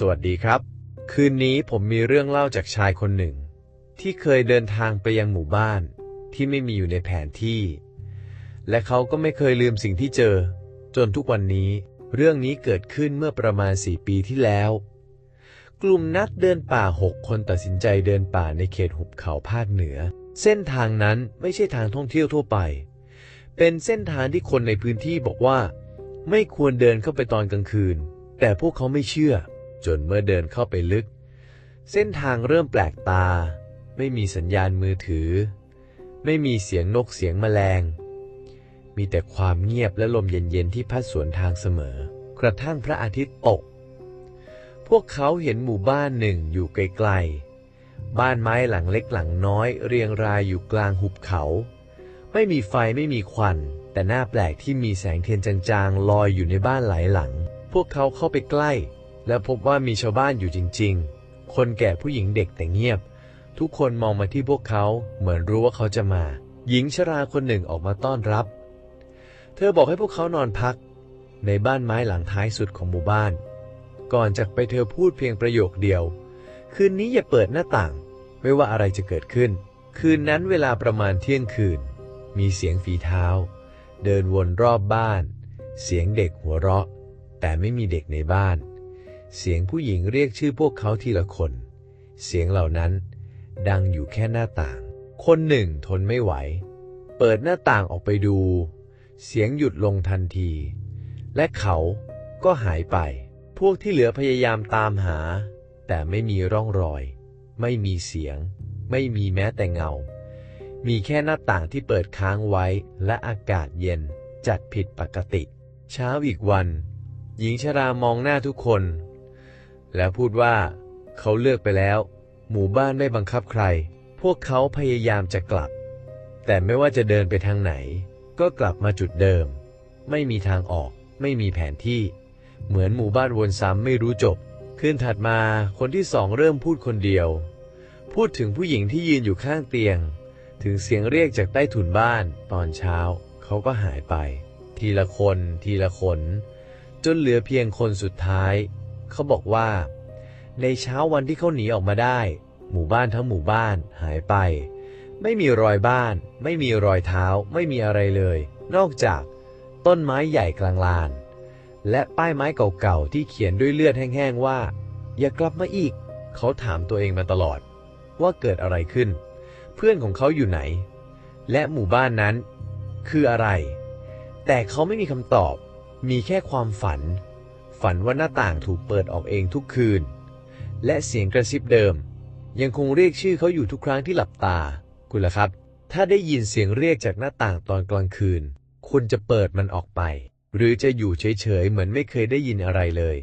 สวัสดีครับ คืนนี้ผมมีเรื่องเล่าจากชายคนหนึ่ง ที่เคยเดินทางไปยังหมู่บ้านที่ไม่มีอยู่ในแผนที่ และเขาก็ไม่เคยลืมสิ่งที่เจอ จนทุกวันนี้ เรื่องนี้เกิดขึ้นเมื่อประมาณสี่ปีที่แล้ว กลุ่มนักเดินป่าหกคนตัดสินใจเดินป่าในเขตหุบเขาภาคเหนือ เส้นทางนั้นไม่ใช่ทางท่องเที่ยวทั่วไป เป็นเส้นทางที่คนในพื้นที่บอกว่า ไม่ควรเดินเข้าไปตอนกลางคืน แต่พวกเขาไม่เชื่อ จนเมื่อเดินเข้าไปลึก เส้นทางเริ่มแปลกตา ไม่มีสัญญาณมือถือ ไม่มีเสียงนกเสียงแมลง มีแต่ความเงียบและลมเย็นๆที่พัดสวนทางเสมอ กระทั่งพระอาทิตย์ตก พวกเขาเห็นหมู่บ้านหนึ่งอยู่ไกลๆ บ้านไม้หลังเล็กหลังน้อย เรียงรายอยู่กลางหุบเขา ไม่มีไฟไม่มีควันแต่หน้าแปลกที่มีแสงเทียนจางๆ ลอยอยู่ในบ้านหลายหลัง พวกเขาเข้าไปใกล้ และพบว่ามีชาวบ้านอยู่จริง ๆ คนแก่ผู้หญิงเด็กแต่เงียบ ทุกคนมองมาที่พวกเขาเหมือนรู้ว่าเขาจะมา หญิงชราคนหนึ่งออกมาต้อนรับ เธอบอกให้พวกเขานอนพัก ในบ้านไม้หลังท้ายสุดของหมู่บ้าน ก่อนจากไปเธอพูดเพียงประโยคเดียว คืนนี้อย่าเปิดหน้าต่าง ไม่ว่าอะไรจะเกิดขึ้น คืนนั้นเวลาประมาณเที่ยงคืน มีเสียงฝีเท้า เดินวนรอบบ้าน เสียงเด็กหัวเราะ แต่ไม่มีเด็กในบ้าน เสียงผู้หญิงเรียกชื่อพวกเขาทีละคน เสียงเหล่านั้น ดังอยู่แค่หน้าต่าง คนหนึ่งทนไม่ไหว เปิดหน้าต่างออกไปดู เสียงหยุดลงทันที และเขาก็หายไป พวกที่เหลือพยายามตามหา แต่ไม่มีร่องรอย ไม่มีเสียง ไม่มีแม้แต่เงา มีแค่หน้าต่างที่เปิดค้างไว้และอากาศเย็นจัดผิดปกติ เช้าอีกวัน หญิงชรามองหน้าทุกคน แล้วพูดว่า เขาเลือกไปแล้ว หมู่บ้านไม่บังคับใคร พวกเขาพยายามจะกลับ แต่ไม่ว่าจะเดินไปทางไหน ก็กลับมาจุดเดิม ไม่มีทางออก ไม่มีแผนที่ เหมือนหมู่บ้านวนซ้ำไม่รู้จบ คืนถัดมาคนที่สองเริ่มพูดคนเดียว พูดถึงผู้หญิงที่ยืนอยู่ข้างเตียง ถึงเสียงเรียกจากใต้ถุนบ้าน ตอนเช้า เขาก็หายไป ทีละคน ทีละคน จนเหลือเพียงคนสุดท้าย เขาบอกว่า ในเช้าวันที่เขาหนีออกมาได้ หมู่บ้านทั้งหมู่บ้านหายไป ไม่มีรอยบ้าน ไม่มีรอยเท้า ไม่มีอะไรเลย นอกจากต้นไม้ใหญ่กลางลาน และป้ายไม้เก่าๆที่เขียนด้วยเลือดแห้งๆว่า อย่ากลับมาอีก เขาถามตัวเองมาตลอด ว่าเกิดอะไรขึ้น เพื่อนของเขาอยู่ไหน และหมู่บ้านนั้น คืออะไร แต่เขาไม่มีคำตอบ มีแค่ความฝัน ฝันว่าหน้าต่างถูกเปิดออกเองทุกคืน และเสียงกระซิบเดิม ยังคงเรียกชื่อเขาอยู่ทุกครั้งที่หลับตา คุณล่ะครับ ถ้าได้ยินเสียงเรียกจากหน้าต่างตอนกลางคืน คุณจะเปิดมันออกไป หรือจะอยู่เฉยๆเหมือนไม่เคยได้ยินอะไรเลย